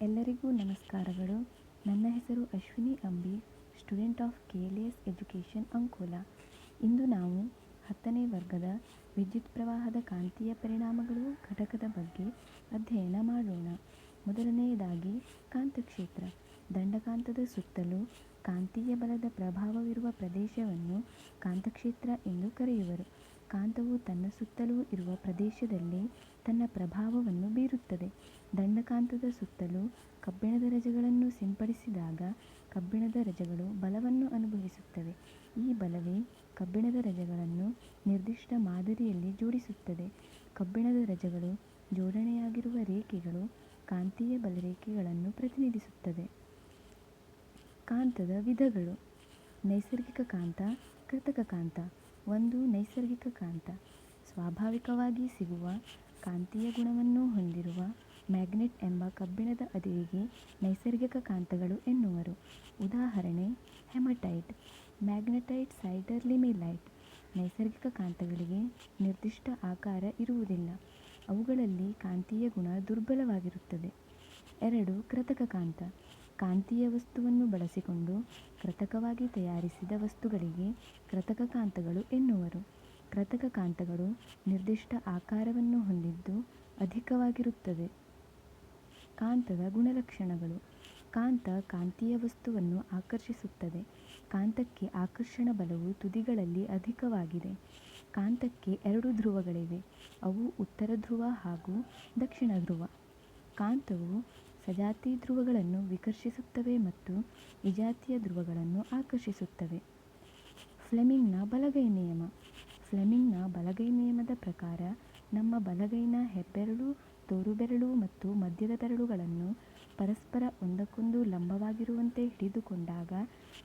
ಎಲ್ಲರಿಗೂ ನಮಸ್ಕಾರಗಳು. ನನ್ನ ಹೆಸರು Ashwini Ambi, student of K L S education Ankola. ಇಂದು ನಾವು ಹತ್ತನೇ ವರ್ಗದ ವಿದ್ಯುತ್ ಪ್ರವಾಹದ ಕಾಂತೀಯ ಪರಿಣಾಮಗಳು ಘಟಕದ ಬಗ್ಗೆ ಅಧ್ಯಯನ ಮಾಡೋಣ. ಮೊದಲನೆಯದಾಗಿ ಕಾಂತಕ್ಷೇತ್ರ. ದಂಡಕಾಂತದ ಸುತ್ತಲೂ ಕಾಂತೀಯ ಬಲದ ಪ್ರಭಾವವಿರುವ ಪ್ರದೇಶವನ್ನು ಕಾಂತಕ್ಷೇತ್ರ ಎಂದು ಕರೆಯುವರು. ಕಾಂತವು ತನ್ನ ಸುತ್ತಲೂ ಇರುವ ಪ್ರದೇಶದಲ್ಲಿ ತನ್ನ ಪ್ರಭಾವವನ್ನು ಬೀರುತ್ತದೆ. ದಂಡಕಾಂತದ ಸುತ್ತಲೂ ಕಬ್ಬಿಣದ ರಜೆಗಳನ್ನು ಸಿಂಪಡಿಸಿದಾಗ ಕಬ್ಬಿಣದ ರಜೆಗಳು ಬಲವನ್ನು ಅನುಭವಿಸುತ್ತವೆ. ಈ ಬಲವೇ ಕಬ್ಬಿಣದ ರಜೆಗಳನ್ನು ನಿರ್ದಿಷ್ಟ ಮಾದರಿಯಲ್ಲಿ ಜೋಡಿಸುತ್ತದೆ. ಕಬ್ಬಿಣದ ರಜೆಗಳು ಜೋಡಣೆಯಾಗಿರುವ ರೇಖೆಗಳು ಕಾಂತೀಯ ಬಲರೇಖೆಗಳನ್ನು ಪ್ರತಿನಿಧಿಸುತ್ತದೆ ಕಾಂತದ ವಿಧಗಳು. ನೈಸರ್ಗಿಕ ಕಾಂತ, ಕೃತಕ ಕಾಂತ. ಒಂದು ನೈಸರ್ಗಿಕ ಕಾಂತ. ಸ್ವಾಭಾವಿಕವಾಗಿ ಸಿಗುವ ಕಾಂತೀಯ ಗುಣವನ್ನು ಹೊಂದಿರುವ ಮ್ಯಾಗ್ನೆಟ್ ಎಂಬ ಕಬ್ಬಿಣದ ಅದಿರಿಗೆ ನೈಸರ್ಗಿಕ ಕಾಂತಗಳು ಎನ್ನುವರು. ಉದಾಹರಣೆ ಹೆಮಟೈಟ್ ಮ್ಯಾಗ್ನೆಟೈಟ್ ಸೈಡರ್ ಲಿಮಿಲೈಟ್. ನೈಸರ್ಗಿಕ ಕಾಂತಗಳಿಗೆ ನಿರ್ದಿಷ್ಟ ಆಕಾರ ಇರುವುದಿಲ್ಲ. ಅವುಗಳಲ್ಲಿ ಕಾಂತೀಯ ಗುಣ ದುರ್ಬಲವಾಗಿರುತ್ತದೆ. ಎರಡು ಕೃತಕ ಕಾಂತ. ಕಾಂತೀಯ ವಸ್ತುವನ್ನು ಬಳಸಿಕೊಂಡು ಕೃತಕವಾಗಿ ತಯಾರಿಸಿದ ವಸ್ತುಗಳಿಗೆ ಕೃತಕ ಕಾಂತಗಳು ಎನ್ನುವರು. ಕೃತಕ ಕಾಂತಗಳು ನಿರ್ದಿಷ್ಟ ಆಕಾರವನ್ನು ಹೊಂದಿದ್ದು ಅಧಿಕವಾಗಿರುತ್ತದೆ ಕಾಂತದ ಗುಣಲಕ್ಷಣಗಳು. ಕಾಂತ ಕಾಂತೀಯ ವಸ್ತುವನ್ನು ಆಕರ್ಷಿಸುತ್ತದೆ. ಕಾಂತಕ್ಕೆ ಆಕರ್ಷಣ ಬಲವು ತುದಿಗಳಲ್ಲಿ ಅಧಿಕವಾಗಿದೆ. ಕಾಂತಕ್ಕೆ ಎರಡು ಧ್ರುವಗಳಿವೆ. ಅವು ಉತ್ತರ ಧ್ರುವ ಹಾಗೂ ದಕ್ಷಿಣ ಧ್ರುವ. ಕಾಂತವು ಸಜಾತಿ ಧ್ರುವಗಳನ್ನು ವಿಕರ್ಷಿಸುತ್ತವೆ ಮತ್ತು ವಿಜಾತಿಯ ಧ್ರುವಗಳನ್ನು ಆಕರ್ಷಿಸುತ್ತವೆ. ಫ್ಲೆಮಿಂಗ್ನ ಬಲಗೈ ನಿಯಮ. ಫ್ಲೆಮಿಂಗ್ನ ಬಲಗೈ ನಿಯಮದ ಪ್ರಕಾರ ನಮ್ಮ ಬಲಗೈನ ಹೆಬ್ಬೆರಳು ತೋರುಬೆರಳು ಮತ್ತು ಮಧ್ಯದ ಬೆರಳುಗಳನ್ನು ಪರಸ್ಪರ ಒಂದಕ್ಕೊಂದು ಲಂಬವಾಗಿರುವಂತೆ ಹಿಡಿದುಕೊಂಡಾಗ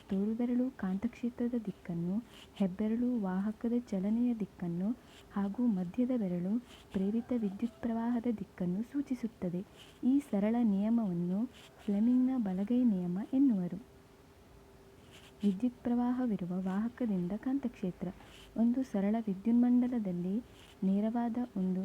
ತೋರುಬೆರಳು ಕಾಂತಕ್ಷೇತ್ರದ ದಿಕ್ಕನ್ನು, ಹೆಬ್ಬೆರಳು ವಾಹಕದ ಚಲನೆಯ ದಿಕ್ಕನ್ನು ಹಾಗೂ ಮಧ್ಯದ ಬೆರಳು ಪ್ರೇರಿತ ವಿದ್ಯುತ್ ಪ್ರವಾಹದ ದಿಕ್ಕನ್ನು ಸೂಚಿಸುತ್ತದೆ. ಈ ಸರಳ ನಿಯಮವನ್ನು ಫ್ಲೆಮಿಂಗ್ನ ಬಲಗೈ ನಿಯಮ ಎನ್ನುವರು. ವಿದ್ಯುತ್ ಪ್ರವಾಹವಿರುವ ವಾಹಕದಿಂದ ಕಾಂತಕ್ಷೇತ್ರ. ಒಂದು ಸರಳ ವಿದ್ಯುನ್ಮಂಡಲದಲ್ಲಿ ನೇರವಾದ ಒಂದು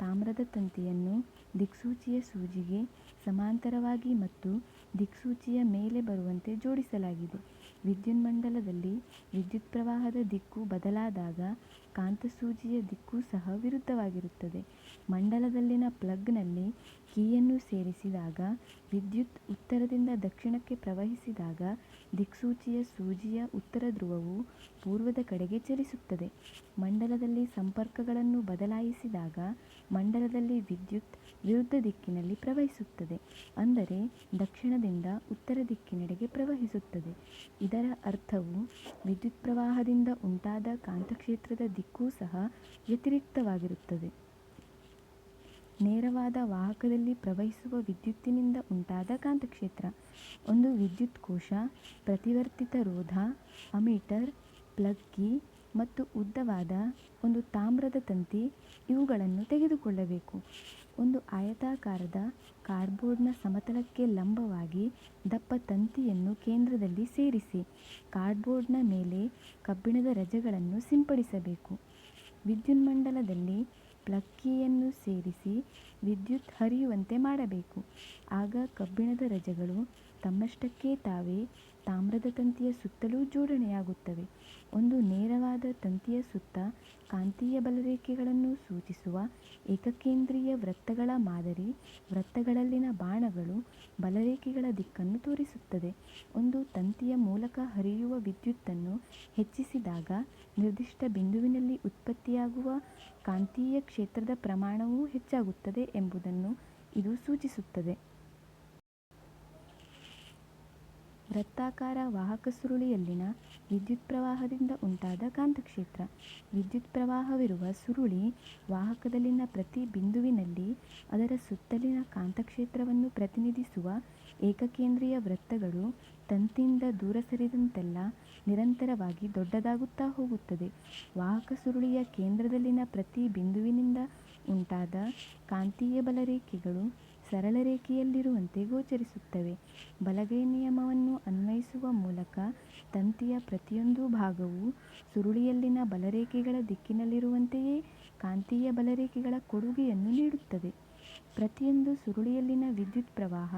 ತಾಮ್ರದ ತಂತಿಯನ್ನು ದಿಕ್ಸೂಚಿಯ ಸೂಜಿಗೆ ಸಮಾಂತರವಾಗಿ ಮತ್ತು ದಿಕ್ಸೂಚಿಯ ಮೇಲೆ ಬರುವಂತೆ ಜೋಡಿಸಲಾಗಿದೆ. ವಿದ್ಯುನ್ಮಂಡಲದಲ್ಲಿ ವಿದ್ಯುತ್ ಪ್ರವಾಹದ ದಿಕ್ಕು ಬದಲಾದಾಗ ಕಾಂತಸೂಜಿಯ ದಿಕ್ಕು ಸಹ ವಿರುದ್ಧವಾಗಿರುತ್ತದೆ. ಮಂಡಲದಲ್ಲಿನ ಪ್ಲಗ್ನಲ್ಲಿ ಕೀಯನ್ನು ಸೇರಿಸಿದಾಗ ವಿದ್ಯುತ್ ಉತ್ತರದಿಂದ ದಕ್ಷಿಣಕ್ಕೆ ಪ್ರವಹಿಸಿದಾಗ ದಿಕ್ಸೂಚಿಯ ಸೂಜಿಯ ಉತ್ತರ ಧ್ರುವವು ಪೂರ್ವದ ಕಡೆಗೆ ಚಲಿಸುತ್ತದೆ. ಮಂಡಲದಲ್ಲಿ ಸಂಪರ್ಕಗಳನ್ನು ಬದಲಾಯಿಸಿದಾಗ ಮಂಡಲದಲ್ಲಿ ವಿದ್ಯುತ್ ವಿರುದ್ಧ ದಿಕ್ಕಿನಲ್ಲಿ ಪ್ರವಹಿಸುತ್ತದೆ. ಅಂದರೆ ದಕ್ಷಿಣದಿಂದ ಉತ್ತರ ದಿಕ್ಕಿನೆಡೆಗೆ ಪ್ರವಹಿಸುತ್ತದೆ. ಇದರ ಅರ್ಥವು ವಿದ್ಯುತ್ ಪ್ರವಾಹದಿಂದ ಉಂಟಾದ ಕಾಂತಕ್ಷೇತ್ರದ ದಿಕ್ಕೂ ಸಹ ವ್ಯತಿರಿಕ್ತವಾಗಿರುತ್ತದೆ. ನೇರವಾದ ವಾಹಕದಲ್ಲಿ ಪ್ರವಹಿಸುವ ವಿದ್ಯುತ್ತಿನಿಂದ ಉಂಟಾದ ಕಾಂತಕ್ಷೇತ್ರ. ಒಂದು ವಿದ್ಯುತ್ ಕೋಶ, ಪ್ರತಿವರ್ತಿತ ರೋಧ, ಅಮೀಟರ್, ಪ್ಲಗ್ಗಿ ಮತ್ತು ಉದ್ದವಾದ ಒಂದು ತಾಮ್ರದ ತಂತಿ ಇವುಗಳನ್ನು ತೆಗೆದುಕೊಳ್ಳಬೇಕು. ಒಂದು ಆಯತಾಕಾರದ ಕಾರ್ಡ್ಬೋರ್ಡ್ನ ಸಮತಲಕ್ಕೆ ಲಂಬವಾಗಿ ದಪ್ಪ ತಂತಿಯನ್ನು ಕೇಂದ್ರದಲ್ಲಿ ಸೇರಿಸಿ ಕಾರ್ಡ್ಬೋರ್ಡ್ನ ಮೇಲೆ ಕಬ್ಬಿಣದ ರಜೆಗಳನ್ನು ಸಿಂಪಡಿಸಬೇಕು. ವಿದ್ಯುನ್ಮಂಡಲದಲ್ಲಿ ಪ್ಲಗ್ ಕೀಯನ್ನು ಸೇರಿಸಿ ವಿದ್ಯುತ್ ಹರಿಯುವಂತೆ ಮಾಡಬೇಕು. ಆಗ ಕಬ್ಬಿಣದ ರಜೆಗಳು ತಮ್ಮಷ್ಟಕ್ಕೆ ತಾವೇ ತಾಮ್ರದ ತಂತಿಯ ಸುತ್ತಲೂ ಜೋಡಣೆಯಾಗುತ್ತವೆ. ಒಂದು ನೇರವಾದ ತಂತಿಯ ಸುತ್ತ ಕಾಂತೀಯ ಬಲರೇಖೆಗಳನ್ನು ಸೂಚಿಸುವ ಏಕಕೇಂದ್ರೀಯ ವೃತ್ತಗಳ ಮಾದರಿ ವೃತ್ತಗಳಲ್ಲಿನ ಬಾಣಗಳು ಬಲರೇಖೆಗಳ ದಿಕ್ಕನ್ನು ತೋರಿಸುತ್ತದೆ. ಒಂದು ತಂತಿಯ ಮೂಲಕ ಹರಿಯುವ ವಿದ್ಯುತ್ತನ್ನು ಹೆಚ್ಚಿಸಿದಾಗ ನಿರ್ದಿಷ್ಟ ಬಿಂದುವಿನಲ್ಲಿ ಉತ್ಪತ್ತಿಯಾಗುವ ಕಾಂತೀಯ ಕ್ಷೇತ್ರದ ಪ್ರಮಾಣವೂ ಹೆಚ್ಚಾಗುತ್ತದೆ ಎಂಬುದನ್ನು ಇದು ಸೂಚಿಸುತ್ತದೆ. ವೃತ್ತಾಕಾರ ವಾಹಕ ಸುರುಳಿಯಲ್ಲಿನ ವಿದ್ಯುತ್ ಪ್ರವಾಹದಿಂದ ಉಂಟಾದ ಕಾಂತಕ್ಷೇತ್ರ. ವಿದ್ಯುತ್ ಪ್ರವಾಹವಿರುವ ಸುರುಳಿ ವಾಹಕದಲ್ಲಿನ ಪ್ರತಿ ಬಿಂದುವಿನಲ್ಲಿ ಅದರ ಸುತ್ತಲಿನ ಕಾಂತಕ್ಷೇತ್ರವನ್ನು ಪ್ರತಿನಿಧಿಸುವ ಏಕಕೇಂದ್ರೀಯ ವೃತ್ತಗಳು ತಂತಿಯಿಂದ ದೂರ ಸರಿದಂತೆಲ್ಲ ನಿರಂತರವಾಗಿ ದೊಡ್ಡದಾಗುತ್ತಾ ಹೋಗುತ್ತದೆ. ವಾಹಕ ಸುರುಳಿಯ ಕೇಂದ್ರದಲ್ಲಿನ ಪ್ರತಿ ಬಿಂದುವಿನಿಂದ ಉಂಟಾದ ಕಾಂತೀಯ ಬಲರೇಖೆಗಳು ಸರಳ ರೇಖೆಯಲ್ಲಿರುವಂತೆ ಗೋಚರಿಸುತ್ತವೆ. ಬಲಗೈ ನಿಯಮವನ್ನು ಅನ್ವಯಿಸುವ ಮೂಲಕ ತಂತಿಯ ಪ್ರತಿಯೊಂದು ಭಾಗವೂ ಸುರುಳಿಯಲ್ಲಿನ ಬಲರೇಖೆಗಳ ದಿಕ್ಕಿನಲ್ಲಿರುವಂತೆಯೇ ಕಾಂತೀಯ ಬಲರೇಖೆಗಳ ಕೊಡುಗೆಯನ್ನು ನೀಡುತ್ತದೆ. ಪ್ರತಿಯೊಂದು ಸುರುಳಿಯಲ್ಲಿನ ವಿದ್ಯುತ್ ಪ್ರವಾಹ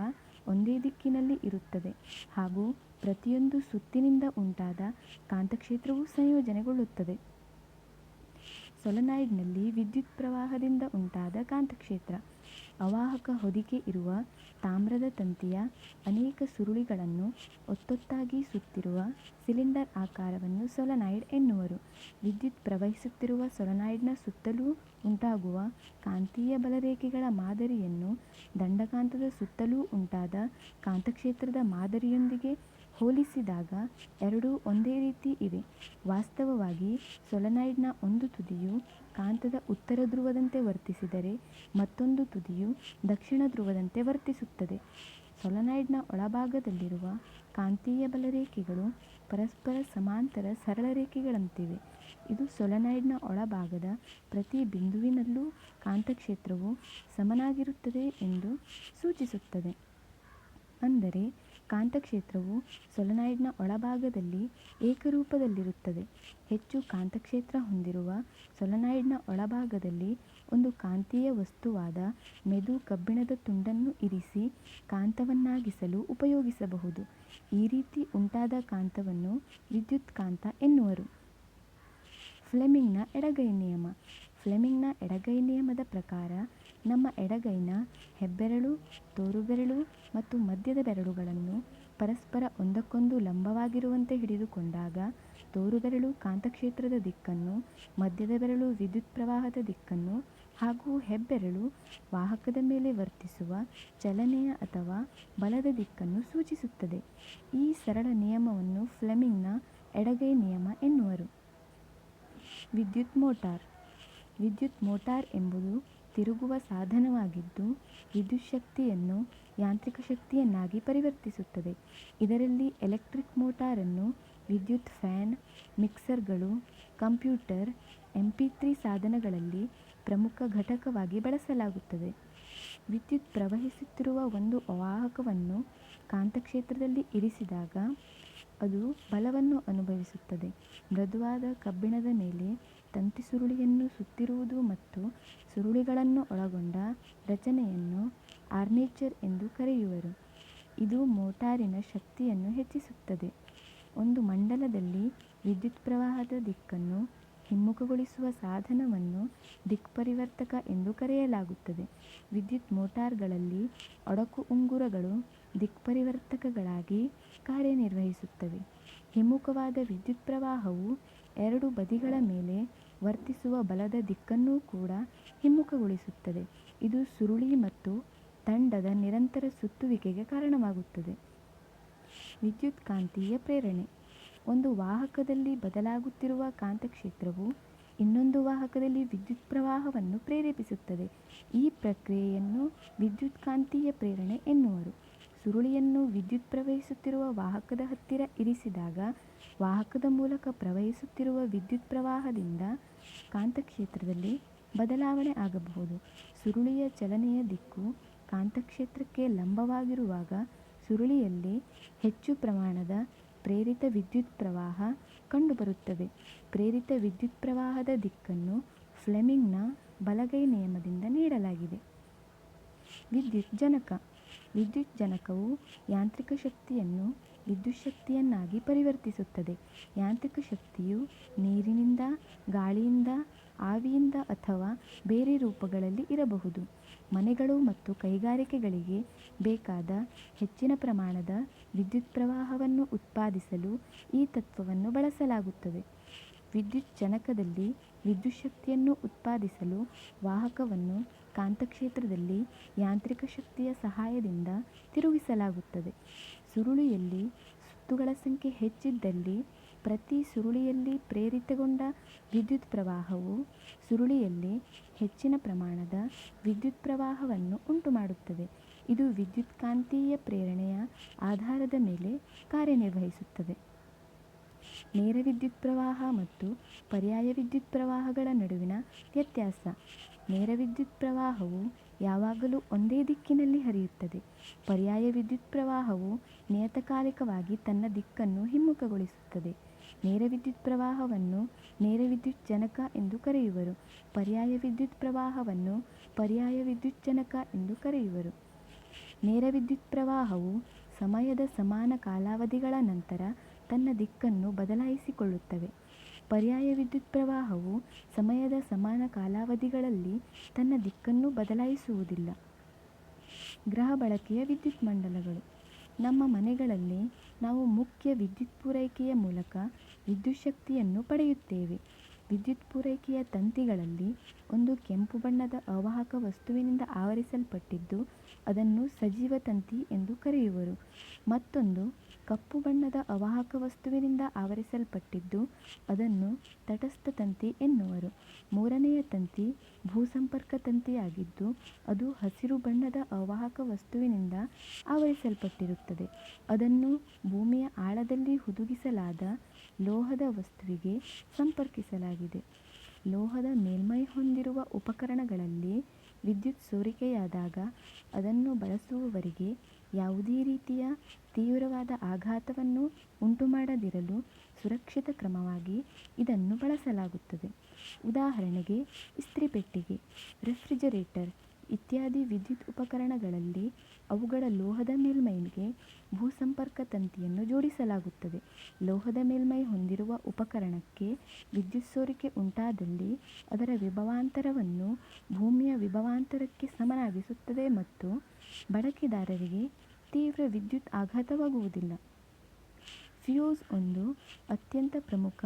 ಒಂದೇ ದಿಕ್ಕಿನಲ್ಲಿ ಇರುತ್ತದೆ ಹಾಗೂ ಪ್ರತಿಯೊಂದು ಸುತ್ತಿನಿಂದ ಉಂಟಾದ ಕಾಂತಕ್ಷೇತ್ರವು ಸಂಯೋಜನೆಗೊಳ್ಳುತ್ತದೆ. ಸೊಲೆನಾಯ್ಡ್ನಲ್ಲಿ ವಿದ್ಯುತ್ ಪ್ರವಾಹದಿಂದ ಉಂಟಾದ ಕಾಂತಕ್ಷೇತ್ರ. ಅವಾಹಕ ಹೊದಿಕೆ ಇರುವ ತಾಮ್ರದ ತಂತಿಯ ಅನೇಕ ಸುರುಳಿಗಳನ್ನು ಒತ್ತೊತ್ತಾಗಿ ಸುತ್ತಿರುವ ಸಿಲಿಂಡರ್ ಆಕಾರವನ್ನು ಸೊಲನಾಯ್ಡ್ ಎನ್ನುವರು. ವಿದ್ಯುತ್ ಪ್ರವಹಿಸುತ್ತಿರುವ ಸೊಲನಾಯ್ಡ್ನ ಸುತ್ತಲೂ ಉಂಟಾಗುವ ಕಾಂತೀಯ ಬಲರೇಖೆಗಳ ಮಾದರಿಯನ್ನು ದಂಡಕಾಂತದ ಸುತ್ತಲೂ ಉಂಟಾದ ಕಾಂತಕ್ಷೇತ್ರದ ಮಾದರಿಯೊಂದಿಗೆ ಹೋಲಿಸಿದಾಗ ಎರಡೂ ಒಂದೇ ರೀತಿ ಇವೆ. ವಾಸ್ತವವಾಗಿ ಸೊಲನಾಯ್ಡ್ನ ಒಂದು ತುದಿಯು ಕಾಂತದ ಉತ್ತರ ಧ್ರುವದಂತೆ ವರ್ತಿಸಿದರೆ ಮತ್ತೊಂದು ತುದಿಯು ದಕ್ಷಿಣ ಧ್ರುವದಂತೆ ವರ್ತಿಸುತ್ತದೆ. ಸೊಲೆನಾಯ್ಡ್ನ ಒಳಭಾಗದಲ್ಲಿರುವ ಕಾಂತೀಯ ಬಲರೇಖೆಗಳು ಪರಸ್ಪರ ಸಮಾಂತರ ಸರಳ ರೇಖೆಗಳಂತಿವೆ. ಇದು ಸೊಲೆನಾಯ್ಡ್ನ ಒಳಭಾಗದ ಪ್ರತಿ ಬಿಂದುವಿನಲ್ಲೂ ಕಾಂತಕ್ಷೇತ್ರವು ಸಮನಾಗಿರುತ್ತದೆ ಎಂದು ಸೂಚಿಸುತ್ತದೆ. ಅಂದರೆ ಕಾಂತಕ್ಷೇತ್ರವು ಸೊಲೆನಾಯ್ಡ್ನ ಒಳಭಾಗದಲ್ಲಿ ಏಕರೂಪದಲ್ಲಿರುತ್ತದೆ. ಹೆಚ್ಚು ಕಾಂತಕ್ಷೇತ್ರ ಹೊಂದಿರುವ ಸೊಲೆನಾಯ್ಡ್ನ ಒಳಭಾಗದಲ್ಲಿ ಒಂದು ಕಾಂತೀಯ ವಸ್ತುವಾದ ಮೆದು ಕಬ್ಬಿಣದ ತುಂಡನ್ನು ಇರಿಸಿ ಕಾಂತವನ್ನಾಗಿಸಲು ಉಪಯೋಗಿಸಬಹುದು. ಈ ರೀತಿ ಉಂಟಾದ ಕಾಂತವನ್ನು ವಿದ್ಯುತ್ಕಾಂತ ಎನ್ನುವರು. ಫ್ಲೆಮಿಂಗ್ನ ಎಡಗೈ ನಿಯಮ. ಫ್ಲೆಮಿಂಗ್ನ ಎಡಗೈ ನಿಯಮದ ಪ್ರಕಾರ ನಮ್ಮ ಎಡಗೈನ ಹೆಬ್ಬೆರಳು, ತೋರುಬೆರಳು ಮತ್ತು ಮಧ್ಯದ ಬೆರಳುಗಳನ್ನು ಪರಸ್ಪರ ಒಂದಕ್ಕೊಂದು ಲಂಬವಾಗಿರುವಂತೆ ಹಿಡಿದುಕೊಂಡಾಗ ತೋರುಬೆರಳು ಕಾಂತಕ್ಷೇತ್ರದ ದಿಕ್ಕನ್ನು, ಮಧ್ಯದ ಬೆರಳು ವಿದ್ಯುತ್ ಪ್ರವಾಹದ ದಿಕ್ಕನ್ನು ಹಾಗೂ ಹೆಬ್ಬೆರಳು ವಾಹಕದ ಮೇಲೆ ವರ್ತಿಸುವ ಚಲನೆಯ ಅಥವಾ ಬಲದ ದಿಕ್ಕನ್ನು ಸೂಚಿಸುತ್ತದೆ. ಈ ಸರಳ ನಿಯಮವನ್ನು ಫ್ಲೆಮಿಂಗ್ನ ಎಡಗೈ ನಿಯಮ ಎನ್ನುವರು. ವಿದ್ಯುತ್ ಮೋಟಾರ್. ವಿದ್ಯುತ್ ಮೋಟಾರ್ ಎಂಬುದು ತಿರುಗುವ ಸಾಧನವಾಗಿದ್ದು, ವಿದ್ಯುತ್ ಶಕ್ತಿಯನ್ನು ಯಾಂತ್ರಿಕ ಶಕ್ತಿಯನ್ನಾಗಿ ಪರಿವರ್ತಿಸುತ್ತದೆ ಇದರಲ್ಲಿ ಎಲೆಕ್ಟ್ರಿಕ್ ಮೋಟಾರನ್ನು ವಿದ್ಯುತ್ ಫ್ಯಾನ್, ಮಿಕ್ಸರ್ಗಳು, ಕಂಪ್ಯೂಟರ್, ಎಂ.ಪಿ. ತ್ರೀ ಸಾಧನಗಳಲ್ಲಿ ಪ್ರಮುಖ ಘಟಕವಾಗಿ ಬಳಸಲಾಗುತ್ತದೆ ವಿದ್ಯುತ್ ಪ್ರವಹಿಸುತ್ತಿರುವ ಒಂದು ವಾಹಕವನ್ನು ಕಾಂತಕ್ಷೇತ್ರದಲ್ಲಿ ಇರಿಸಿದಾಗ ಅದು ಬಲವನ್ನು ಅನುಭವಿಸುತ್ತದೆ ಮೃದುವಾದ ಕಬ್ಬಿಣದ ಮೇಲೆ ತಂತಿ ಸುರುಳಿಯನ್ನು ಸುತ್ತಿರುವುದು ಮತ್ತು ಸುರುಳಿಗಳನ್ನು ಒಳಗೊಂಡ ರಚನೆಯನ್ನು ಆರ್ಮೇಚರ್ ಎಂದು ಕರೆಯುವರು. ಇದು ಮೋಟಾರಿನ ಶಕ್ತಿಯನ್ನು ಹೆಚ್ಚಿಸುತ್ತದೆ. ಒಂದು ಮಂಡಲದಲ್ಲಿ ವಿದ್ಯುತ್ ಪ್ರವಾಹದ ದಿಕ್ಕನ್ನು ಹಿಮ್ಮುಖಗೊಳಿಸುವ ಸಾಧನವನ್ನು ದಿಕ್ಪರಿವರ್ತಕ ಎಂದು ಕರೆಯಲಾಗುತ್ತದೆ. ವಿದ್ಯುತ್ ಮೋಟಾರ್ಗಳಲ್ಲಿ ಒಡಕು ಉಂಗುರಗಳು ದಿಕ್ಪರಿವರ್ತಕಗಳಾಗಿ ಕಾರ್ಯನಿರ್ವಹಿಸುತ್ತವೆ. ಹಿಮ್ಮುಖವಾದ ವಿದ್ಯುತ್ ಪ್ರವಾಹವು ಎರಡು ಬದಿಗಳ ಮೇಲೆ ವರ್ತಿಸುವ ಬಲದ ದಿಕ್ಕನ್ನೂ ಕೂಡ ಹಿಮ್ಮುಖಗೊಳಿಸುತ್ತದೆ. ಇದು ಸುರುಳಿ ಮತ್ತು ತಂಡದ ನಿರಂತರ ಸುತ್ತುವಿಕೆಗೆ ಕಾರಣವಾಗುತ್ತದೆ. ವಿದ್ಯುತ್ಕಾಂತೀಯ ಪ್ರೇರಣೆ. ಒಂದು ವಾಹಕದಲ್ಲಿ ಬದಲಾಗುತ್ತಿರುವ ಕಾಂತಕ್ಷೇತ್ರವು ಇನ್ನೊಂದು ವಾಹಕದಲ್ಲಿ ವಿದ್ಯುತ್ ಪ್ರವಾಹವನ್ನು ಪ್ರೇರೇಪಿಸುತ್ತದೆ. ಈ ಪ್ರಕ್ರಿಯೆಯನ್ನು ವಿದ್ಯುತ್ಕಾಂತೀಯ ಪ್ರೇರಣೆ ಎನ್ನುವರು. ಸುರುಳಿಯನ್ನು ವಿದ್ಯುತ್ ಪ್ರವಹಿಸುತ್ತಿರುವ ವಾಹಕದ ಹತ್ತಿರ ಇರಿಸಿದಾಗ ವಾಹಕದ ಮೂಲಕ ಪ್ರವಹಿಸುತ್ತಿರುವ ವಿದ್ಯುತ್ ಪ್ರವಾಹದಿಂದ ಕಾಂತಕ್ಷೇತ್ರದಲ್ಲಿ ಬದಲಾವಣೆ ಆಗಬಹುದು. ಸುರುಳಿಯ ಚಲನೆಯ ದಿಕ್ಕು ಕಾಂತಕ್ಷೇತ್ರಕ್ಕೆ ಲಂಬವಾಗಿರುವಾಗ ಸುರುಳಿಯಲ್ಲಿ ಹೆಚ್ಚು ಪ್ರಮಾಣದ ಪ್ರೇರಿತ ವಿದ್ಯುತ್ ಪ್ರವಾಹ ಕಂಡುಬರುತ್ತದೆ ಪ್ರೇರಿತ ವಿದ್ಯುತ್ ಪ್ರವಾಹದ ದಿಕ್ಕನ್ನು ಫ್ಲೆಮಿಂಗ್ನ ಬಲಗೈ ನಿಯಮದಿಂದ ನೀಡಲಾಗಿದೆ. ವಿದ್ಯುತ್ ಜನಕ. ವಿದ್ಯುತ್ ಜನಕವು ಯಾಂತ್ರಿಕ ಶಕ್ತಿಯನ್ನು ವಿದ್ಯುತ್ ಶಕ್ತಿಯನ್ನಾಗಿ ಪರಿವರ್ತಿಸುತ್ತದೆ. ಯಾಂತ್ರಿಕ ಶಕ್ತಿಯು ನೀರಿನಿಂದ, ಗಾಳಿಯಿಂದ, ಆವಿಯಿಂದ ಅಥವಾ ಬೇರೆ ರೂಪಗಳಲ್ಲಿ ಇರಬಹುದು. ಮನೆಗಳು ಮತ್ತು ಕೈಗಾರಿಕೆಗಳಿಗೆ ಬೇಕಾದ ಹೆಚ್ಚಿನ ಪ್ರಮಾಣದ ವಿದ್ಯುತ್ ಪ್ರವಾಹವನ್ನು ಉತ್ಪಾದಿಸಲು ಈ ತತ್ವವನ್ನು ಬಳಸಲಾಗುತ್ತದೆ. ವಿದ್ಯುತ್ ಜನಕದಲ್ಲಿ ವಿದ್ಯುತ್ ಶಕ್ತಿಯನ್ನು ಉತ್ಪಾದಿಸಲು ವಾಹಕವನ್ನು ಕಾಂತಕ್ಷೇತ್ರದಲ್ಲಿ ಯಾಂತ್ರಿಕ ಶಕ್ತಿಯ ಸಹಾಯದಿಂದ ತಿರುಗಿಸಲಾಗುತ್ತದೆ. ಸುರುಳಿಯಲ್ಲಿ ಸುತ್ತುಗಳ ಸಂಖ್ಯೆ ಹೆಚ್ಚಿದ್ದಲ್ಲಿ ಪ್ರತಿ ಸುರುಳಿಯಲ್ಲಿ ಪ್ರೇರಿತಗೊಂಡ ವಿದ್ಯುತ್ ಪ್ರವಾಹವು ಸುರುಳಿಯಲ್ಲಿ ಹೆಚ್ಚಿನ ಪ್ರಮಾಣದ ವಿದ್ಯುತ್ ಪ್ರವಾಹವನ್ನು ಉಂಟುಮಾಡುತ್ತದೆ. ಇದು ವಿದ್ಯುತ್ಕಾಂತೀಯ ಪ್ರೇರಣೆಯ ಆಧಾರದ ಮೇಲೆ ಕಾರ್ಯನಿರ್ವಹಿಸುತ್ತದೆ. ನೇರ ವಿದ್ಯುತ್ ಪ್ರವಾಹ ಮತ್ತು ಪರ್ಯಾಯ ವಿದ್ಯುತ್ ಪ್ರವಾಹಗಳ ನಡುವಿನ ವ್ಯತ್ಯಾಸ. ನೇರ ವಿದ್ಯುತ್ ಪ್ರವಾಹವು ಯಾವಾಗಲೂ ಒಂದೇ ದಿಕ್ಕಿನಲ್ಲಿ ಹರಿಯುತ್ತದೆ. ಪರ್ಯಾಯ ವಿದ್ಯುತ್ ಪ್ರವಾಹವು ನಿಯತಕಾಲಿಕವಾಗಿ ತನ್ನ ದಿಕ್ಕನ್ನು ಹಿಮ್ಮುಖಗೊಳಿಸುತ್ತದೆ. ನೇರ ವಿದ್ಯುತ್ ಪ್ರವಾಹವನ್ನು ನೇರ ವಿದ್ಯುತ್ ಜನಕ ಎಂದು ಕರೆಯುವರು. ಪರ್ಯಾಯ ವಿದ್ಯುತ್ ಪ್ರವಾಹವನ್ನು ಪರ್ಯಾಯ ವಿದ್ಯುತ್ ಜನಕ ಎಂದು ಕರೆಯುವರು. ನೇರ ವಿದ್ಯುತ್ ಪ್ರವಾಹವು ಸಮಯದ ಸಮಾನ ಕಾಲಾವಧಿಗಳ ನಂತರ ತನ್ನ ದಿಕ್ಕನ್ನು ಬದಲಾಯಿಸಿಕೊಳ್ಳುತ್ತವೆ. ಪರ್ಯಾಯ ವಿದ್ಯುತ್ ಪ್ರವಾಹವು ಸಮಯದ ಸಮಾನ ಕಾಲಾವಧಿಗಳಲ್ಲಿ ತನ್ನ ದಿಕ್ಕನ್ನು ಬದಲಾಯಿಸುವುದಿಲ್ಲ. ಗೃಹ ಬಳಕೆಯ ವಿದ್ಯುತ್ ಮಂಡಲಗಳು. ನಮ್ಮ ಮನೆಗಳಲ್ಲಿ ನಾವು ಮುಖ್ಯ ವಿದ್ಯುತ್ ಪೂರೈಕೆಯ ಮೂಲಕ ವಿದ್ಯುತ್ ಶಕ್ತಿಯನ್ನು ಪಡೆಯುತ್ತೇವೆ. ವಿದ್ಯುತ್ ಪೂರೈಕೆಯ ತಂತಿಗಳಲ್ಲಿ ಒಂದು ಕೆಂಪು ಬಣ್ಣದ ಅವಾಹಕ ವಸ್ತುವಿನಿಂದ ಆವರಿಸಲ್ಪಟ್ಟಿದ್ದು ಅದನ್ನು ಸಜೀವ ತಂತಿ ಎಂದು ಕರೆಯುವರು. ಮತ್ತೊಂದು, ಕಪ್ಪು ಬಣ್ಣದ ಅವಾಹಕ ವಸ್ತುವಿನಿಂದ ಆವರಿಸಲ್ಪಟ್ಟಿದ್ದು ಅದನ್ನು ತಟಸ್ಥ ತಂತಿ ಎನ್ನುವರು. ಮೂರನೆಯ ತಂತಿ ಭೂಸಂಪರ್ಕ ತಂತಿಯಾಗಿದ್ದು ಅದು ಹಸಿರು ಬಣ್ಣದ ಅವಾಹಕ ವಸ್ತುವಿನಿಂದ ಆವರಿಸಲ್ಪಟ್ಟಿರುತ್ತದೆ. ಅದನ್ನು ಭೂಮಿಯ ಆಳದಲ್ಲಿ ಹುದುಗಿಸಲಾದ ಲೋಹದ ವಸ್ತುವಿಗೆ ಸಂಪರ್ಕಿಸಲಾಗಿದೆ. ಲೋಹದ ಮೇಲ್ಮೈ ಹೊಂದಿರುವ ಉಪಕರಣಗಳಲ್ಲಿ ವಿದ್ಯುತ್ ಸೋರಿಕೆಯಾದಾಗ ಅದನ್ನು ಬಳಸುವವರಿಗೆ ಯಾವುದೇ ರೀತಿಯ ತೀವ್ರವಾದ ಆಘಾತವನ್ನು ಉಂಟುಮಾಡದಿರಲು ಸುರಕ್ಷಿತ ಕ್ರಮವಾಗಿ ಇದನ್ನು ಬಳಸಲಾಗುತ್ತದೆ. ಉದಾಹರಣೆಗೆ ಇಸ್ತ್ರಿಪೆಟ್ಟಿಗೆ ರೆಫ್ರಿಜರೇಟರ್ ಇತ್ಯಾದಿ ವಿದ್ಯುತ್ ಉಪಕರಣಗಳಲ್ಲಿ ಅವುಗಳ ಲೋಹದ ಮೇಲ್ಮೈಗೆ ಭೂಸಂಪರ್ಕ ತಂತಿಯನ್ನು ಜೋಡಿಸಲಾಗುತ್ತದೆ. ಲೋಹದ ಮೇಲ್ಮೈ ಹೊಂದಿರುವ ಉಪಕರಣಕ್ಕೆ ವಿದ್ಯುತ್ ಸೋರಿಕೆ ಉಂಟಾದಲ್ಲಿ ಅದರ ವಿಭವಾಂತರವನ್ನು ಭೂಮಿಯ ವಿಭವಾಂತರಕ್ಕೆ ಸಮನಾಗಿಸುತ್ತದೆ ಮತ್ತು ಬಳಕೆದಾರರಿಗೆ ತೀವ್ರ ವಿದ್ಯುತ್ ಆಘಾತವಾಗುವುದಿಲ್ಲ. ಫ್ಯೂಸ್ ಒಂದು ಅತ್ಯಂತ ಪ್ರಮುಖ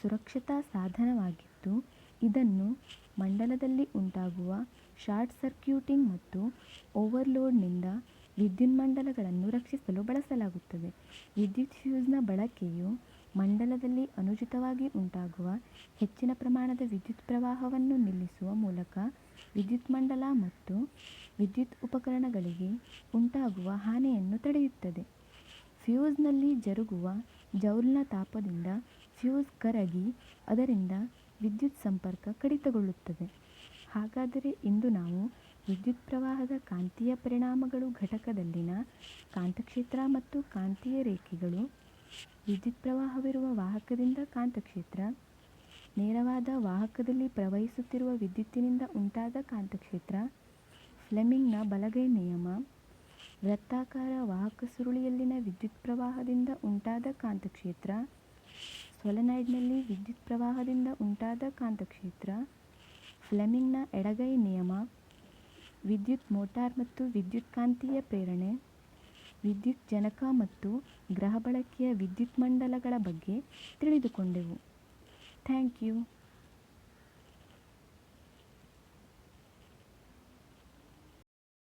ಸುರಕ್ಷತಾ ಸಾಧನವಾಗಿದ್ದು, ಇದನ್ನು ಮಂಡಲದಲ್ಲಿ ಉಂಟಾಗುವ ಶಾರ್ಟ್ ಸರ್ಕ್ಯೂಟಿಂಗ್ ಮತ್ತು ಓವರ್ಲೋಡ್ನಿಂದ ವಿದ್ಯುನ್ಮಂಡಲಗಳನ್ನು ರಕ್ಷಿಸಲು ಬಳಸಲಾಗುತ್ತದೆ. ವಿದ್ಯುತ್ ಫ್ಯೂಸ್ನ ಬಳಕೆಯು ಮಂಡಲದಲ್ಲಿ ಅನುಚಿತವಾಗಿ ಉಂಟಾಗುವ ಹೆಚ್ಚಿನ ಪ್ರಮಾಣದ ವಿದ್ಯುತ್ ಪ್ರವಾಹವನ್ನು ನಿಲ್ಲಿಸುವ ಮೂಲಕ ವಿದ್ಯುತ್ ಮಂಡಲ ಮತ್ತು ವಿದ್ಯುತ್ ಉಪಕರಣಗಳಿಗೆ ಉಂಟಾಗುವ ಹಾನಿಯನ್ನು ತಡೆಯುತ್ತದೆ. ಫ್ಯೂಸ್ನಲ್ಲಿ ಜರುಗುವ ಜೌಲ್ನ ತಾಪದಿಂದ ಫ್ಯೂಸ್ ಕರಗಿ ಅದರಿಂದ ವಿದ್ಯುತ್ ಸಂಪರ್ಕ ಕಡಿತಗೊಳ್ಳುತ್ತದೆ. ಹಾಗಾದರೆ ಇಂದು ನಾವು ವಿದ್ಯುತ್ ಪ್ರವಾಹದ ಕಾಂತೀಯ ಪರಿಣಾಮಗಳು ಘಟಕದಲ್ಲಿನ ಕಾಂತಕ್ಷೇತ್ರ ಮತ್ತು ಕಾಂತೀಯ ರೇಖೆಗಳು, ವಿದ್ಯುತ್ ಪ್ರವಾಹವಿರುವ ವಾಹಕದಿಂದ ಕಾಂತಕ್ಷೇತ್ರ, ನೇರವಾದ ವಾಹಕದಲ್ಲಿ ಪ್ರವಹಿಸುತ್ತಿರುವ ವಿದ್ಯುತ್ತಿನಿಂದ ಉಂಟಾದ ಕಾಂತಕ್ಷೇತ್ರ, ಫ್ಲೆಮಿಂಗ್ನ ಬಲಗೈ ನಿಯಮ, ವೃತ್ತಾಕಾರ ವಾಹಕ ಸುರುಳಿಯಲ್ಲಿನ ವಿದ್ಯುತ್ ಪ್ರವಾಹದಿಂದ ಉಂಟಾದ ಕಾಂತಕ್ಷೇತ್ರ, ಸೊಲೆನಾಯ್ಡ್ನಲ್ಲಿ ವಿದ್ಯುತ್ ಪ್ರವಾಹದಿಂದ ಉಂಟಾದ ಕಾಂತಕ್ಷೇತ್ರ ಫ್ಲೆಮಿಂಗ್ನ ಎಡಗೈ ನಿಯಮ, ವಿದ್ಯುತ್ ಮೋಟಾರ್ ಮತ್ತು ವಿದ್ಯುತ್ಕಾಂತೀಯ ಪ್ರೇರಣೆ, ವಿದ್ಯುತ್ ಜನಕ ಮತ್ತು ಗ್ರಹ ಬಳಕೆಯ ವಿದ್ಯುತ್ ಮಂಡಲಗಳ ಬಗ್ಗೆ ತಿಳಿದುಕೊಂಡೆವು. Thank you.